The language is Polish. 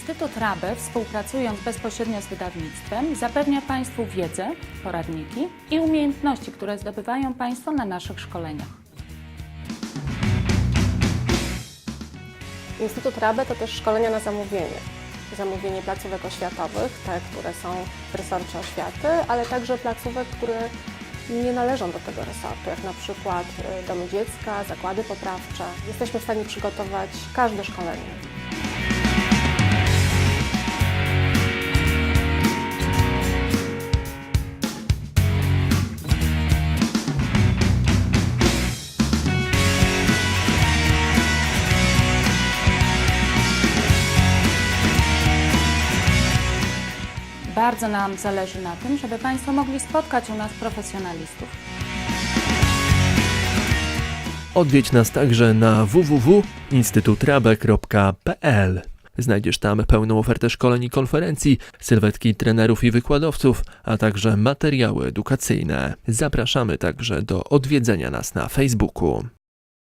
Instytut Rabe, współpracując bezpośrednio z wydawnictwem, zapewnia Państwu wiedzę, poradniki i umiejętności, które zdobywają Państwo na naszych szkoleniach. Instytut Rabe to też szkolenia na zamówienie. Zamówienie placówek oświatowych, te, które są w resorcie oświaty, ale także placówek, które nie należą do tego resortu, jak na przykład y, domy dziecka, zakłady poprawcze. Jesteśmy w stanie przygotować każde szkolenie. Bardzo nam zależy na tym, żeby Państwo mogli spotkać u nas profesjonalistów. Odwiedź nas także na www.instytutrabe.pl. Znajdziesz tam pełną ofertę szkoleń i konferencji, sylwetki trenerów i wykładowców, a także materiały edukacyjne. Zapraszamy także do odwiedzenia nas na Facebooku.